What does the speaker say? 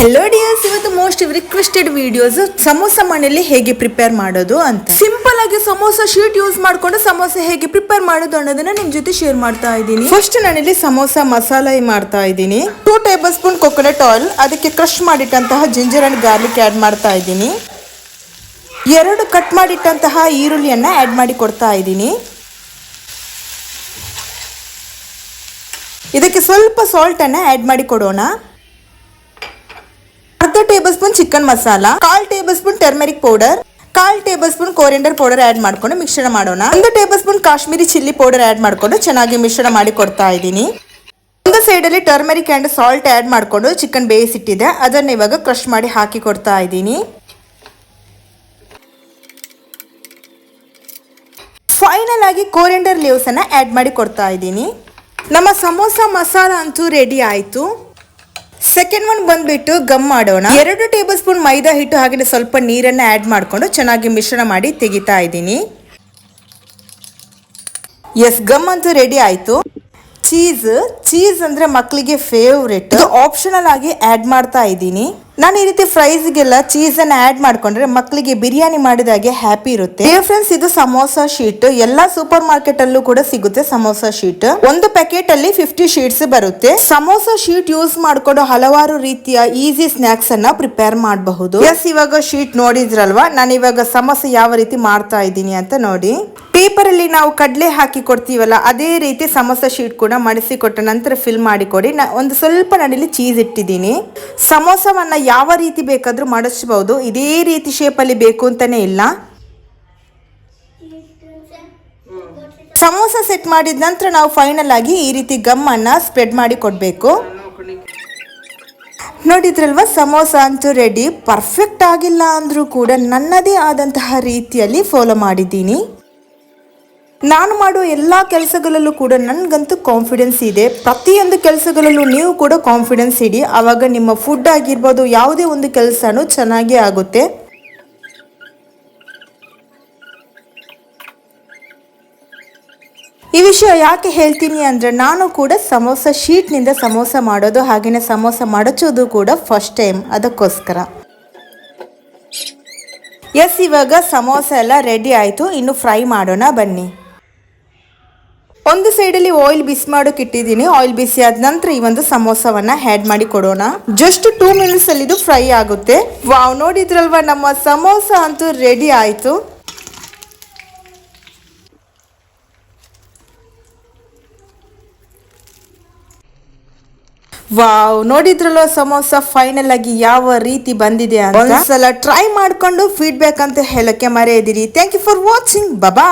Hello dears ಇವತ್ತು most requested videos samosa ಮನೆಯಲ್ಲಿ ಹೇಗೆ ಪ್ರಿಪೇರ್ ಮಾಡೋದು ಅಂತ. ಸಿಂಪಲ್ ಆಗಿ ಸಮೋಸ ಶೀಟ್ ಯೂಸ್ ಮಾಡ್ಕೊಂಡು ಸಮೋಸ ಹೇಗೆ ಪ್ರಿಪೇರ್ ಮಾಡೋದು ಅನ್ನೋದನ್ನ ನಿಮ್ ಜೊತೆ ಶೇರ್ ಮಾಡ್ತಾ ಇದ್ದೀನಿ. ಫಸ್ಟ್ ನಾನಿಲ್ಲಿ ಸಮೋಸ ಮಸಾಲ ಮಾಡ್ತಾ ಇದ್ದೀನಿ. Two tablespoon coconut oil ಅದಕ್ಕೆ ಕ್ರಶ್ ಮಾಡಿಟ್ಟಂತಹ ಜಿಂಜರ್ ಅಂಡ್ ಗಾರ್ಲಿಕ್ ಆಡ್ ಮಾಡ್ತಾ ಇದ್ದೀನಿ. ಎರಡು ಕಟ್ ಮಾಡಿಟ್ಟಂತಹ ಈರುಳ್ಳಿಯನ್ನ ಆಡ್ ಮಾಡಿ ಕೊಡ್ತಾ ಇದ್ದೀನಿ. ಇದಕ್ಕೆ ಸ್ವಲ್ಪ ಸಾಲ್ಟ್ ಅನ್ನ ಆಡ್ ಮಾಡಿ ಕೊಡೋಣ. ಟೇಬಲ್ ಸ್ಪೂನ್ ಚಿಕನ್ ಮಸಾಲ ಕಾಲ್ ಟೇಬಲ್ ಸ್ಪೂನ್ ಟರ್ಮರಿಕ್ ಪೌಡರ್ ಕಾಲ್ tablespoon coriander powder add ಮಾಡ್ಕೊಂಡು ಮಿಶ್ರಣ ಮಾಡೋಣ. ಒಂದು tablespoon Kashmiri chilli powder add ಮಾಡ್ಕೊಂಡು ಚೆನ್ನಾಗಿ ಮಿಶ್ರಣ ಮಾಡಿ ಕೊಡ್ತಾ ಇದ್ದೀನಿ. ಒಂದು ಸೈಡ್ ಅಲ್ಲಿ ಟರ್ಮರಿಕ್ ಅಂಡ್ ಸಾಲ್ಟ್ ಆಡ್ ಮಾಡ್ಕೊಂಡು ಚಿಕನ್ ಬೇಯಿಸಿಟ್ಟಿದೆ ಅದನ್ನ ಇವಾಗ ಕ್ರಷ್ ಮಾಡಿ ಹಾಕಿ ಕೊಡ್ತಾ ಇದ್ದೀನಿ. ಫೈನಲ್ ಆಗಿ ಕೋರಿಯಂಡರ್ ಲೀವ್ಸನ್ನು ಆ್ಯಡ್ ಮಾಡಿ ಕೊಡ್ತಾ ಇದ್ದೀನಿ. ನಮ್ಮ ಸಮೋಸ ಮಸಾಲ ಅಂತೂ ರೆಡಿ ಆಯ್ತು. ಸೆಕೆಂಡ್ ಒನ್ ಬಂದ್ಬಿಟ್ಟು ಗಮ್ ಮಾಡೋಣ. ಎರಡು ಟೇಬಲ್ ಸ್ಪೂನ್ ಮೈದಾ ಹಿಟ್ಟು ಹಾಗೆ ಸ್ವಲ್ಪ ನೀರನ್ನ ಆಡ್ ಮಾಡ್ಕೊಂಡು ಚೆನ್ನಾಗಿ ಮಿಶ್ರಣ ಮಾಡಿ ತೆಗಿತಾ ಇದ್ದೀನಿ. ಎಸ್ ಗಮ್ ಅಂತೂ ರೆಡಿ ಆಯ್ತು. ಚೀಸ್ ಚೀಸ್ ಅಂದ್ರೆ ಮಕ್ಕಳಿಗೆ ಫೇವ್ರೆಟ್ ಆಪ್ಷನಲ್ ಆಗಿ ಆಡ್ ಮಾಡ್ತಾ ಇದ್ದೀನಿ. ನಾನು ಈ ರೀತಿ ಫ್ರೈಸ್ಗೆಲ್ಲ ಚೀಸ್ ಅನ್ನ ಆಡ್ ಮಾಡ್ಕೊಂಡ್ರೆ ಮಕ್ಕಳಿಗೆ ಬಿರಿಯಾನಿ ಮಾಡಿದಾಗೆ ಹ್ಯಾಪಿ ಇರುತ್ತೆ. ಫ್ರೆಂಡ್ಸ್ ಇದು ಸಮೋಸಾ ಶೀಟ್ ಎಲ್ಲಾ ಸೂಪರ್ ಮಾರ್ಕೆಟ್ ಅಲ್ಲೂ ಕೂಡ ಸಿಗುತ್ತೆ ಸಮೋಸಾ ಶೀಟ್ ಒಂದು ಪ್ಯಾಕೆಟ್ ಅಲ್ಲಿ ಫಿಫ್ಟಿ ಶೀಟ್ಸ್ ಬರುತ್ತೆ. ಸಮೋಸಾ ಶೀಟ್ ಯೂಸ್ ಮಾಡ್ಕೊಂಡು ಹಲವಾರು ರೀತಿಯ ಈಸಿ ಸ್ನಾಕ್ಸ್ ಅನ್ನ ಪ್ರಿಪೇರ್ ಮಾಡಬಹುದು. ಎಸ್ ಇವಾಗ ಶೀಟ್ ನೋಡಿದ್ರಲ್ವಾ? ನಾನು ಇವಾಗ ಸಮೋಸ ಯಾವ ರೀತಿ ಮಾಡ್ತಾ ಇದ್ದೀನಿ ಅಂತ ನೋಡಿ. ಪೇಪರ್ ಅಲ್ಲಿ ನಾವು ಕಡಲೆ ಹಾಕಿ ಕೊಡ್ತೀವಲ್ಲ, ಅದೇ ರೀತಿ ಸಮೋಸಾ ಶೀಟ್ ಕೂಡ ಮಡಿಸಿ ಕೊಟ್ಟ ನಂತರ ಫಿಲ್ ಮಾಡಿ ಕೊಡಿ ನಾ ಒಂದು ಸ್ವಲ್ಪ ನಡೀಲಿ ಚೀಸ್ ಇಟ್ಟಿದ್ದೀನಿ. ಸಮೋಸವನ್ನು ಯಾವ ರೀತಿ ಬೇಕಾದರೂ ಮಡಿಸ್ಬೋದು ಇದೇ ರೀತಿ ಶೇಪಲ್ಲಿ ಬೇಕು ಅಂತಲೇ ಇಲ್ಲ. ಸಮೋಸ ಸೆಟ್ ಮಾಡಿದ ನಂತರ ನಾವು ಫೈನಲ್ ಆಗಿ ಈ ರೀತಿ ಗಮ್ ಅನ್ನ ಸ್ಪ್ರೆಡ್ ಮಾಡಿ ಕೊಡಬೇಕು. ನೋಡಿದ್ರಲ್ವಾ ಸಮೋಸ ಅಂತೂ ರೆಡಿ ಪರ್ಫೆಕ್ಟ್ ಆಗಿಲ್ಲ ಅಂದರೂ ಕೂಡ ನನ್ನದೇ ಆದಂತಹ ರೀತಿಯಲ್ಲಿ ಫಾಲೋ ಮಾಡಿದ್ದೀನಿ. ನಾನು ಮಾಡೋ ಎಲ್ಲ ಕೆಲಸಗಳಲ್ಲೂ ಕೂಡ ನನಗಂತೂ ಕಾನ್ಫಿಡೆನ್ಸ್ ಇದೆ. ಪ್ರತಿಯೊಂದು ಕೆಲಸಗಳಲ್ಲೂ ನೀವು ಕೂಡ ಕಾನ್ಫಿಡೆನ್ಸ್ ಇಡಿ. ಆವಾಗ ನಿಮ್ಮ ಫುಡ್ ಆಗಿರ್ಬೋದು ಯಾವುದೇ ಒಂದು ಕೆಲಸನೂ ಚೆನ್ನಾಗಿ ಆಗುತ್ತೆ. ಈ ವಿಷಯ ಯಾಕೆ ಹೇಳ್ತೀನಿ ಅಂದರೆ ನಾನು ಕೂಡ ಸಮೋಸ ಶೀಟ್ನಿಂದ ಸಮೋಸ ಮಾಡೋದು ಹಾಗೆಯೇ ಸಮೋಸ ಮಡಚೋದು ಕೂಡ ಫಸ್ಟ್ ಟೈಮ್ ಅದಕ್ಕೋಸ್ಕರ. ಎಸ್ ಇವಾಗ ಸಮೋಸ ಎಲ್ಲ ರೆಡಿ ಆಯಿತು. ಇನ್ನು ಫ್ರೈ ಮಾಡೋಣ ಬನ್ನಿ. ಒಂದು ಸೈಡಲ್ಲಿ ಆಯಿಲ್ ಬಿಸಿ ಮಾಡೋಕೆ ಇಟ್ಟಿದ್ದೀನಿ. ಆಯಿಲ್ ಬಿಸಿ ಆದ ನಂತರ ಈ ಒಂದು ಸಮೋಸವನ್ನ ಹ್ಯಾಡ್ ಮಾಡಿ ಕೊಡೋಣ. ಜಸ್ಟ್ ಟೂ ಮಿನಿಟ್ಸ್ ಅಲ್ಲಿ ಇದು ಫ್ರೈ ಆಗುತ್ತೆ. ವಾವ್ ನೋಡಿದ್ರಲ್ವಾ ನಮ್ಮ ಸಮೋಸ ಅಂತೂ ರೆಡಿ ಆಯಿತು. ವಾವ್ ನೋಡಿದ್ರಲ್ವಾ ಸಮೋಸ ಫೈನಲ್ ಆಗಿ ಯಾವ ರೀತಿ ಬಂದಿದೆ ಅಂತ? ಒಂದ್ಸಲ ಟ್ರೈ ಮಾಡ್ಕೊಂಡು ಫೀಡ್ಬ್ಯಾಕ್ ಅಂತ ಹೇಳಕ್ಕೆ ಮರೆಯದಿರಿ. Thank you for watching ಬಬಾ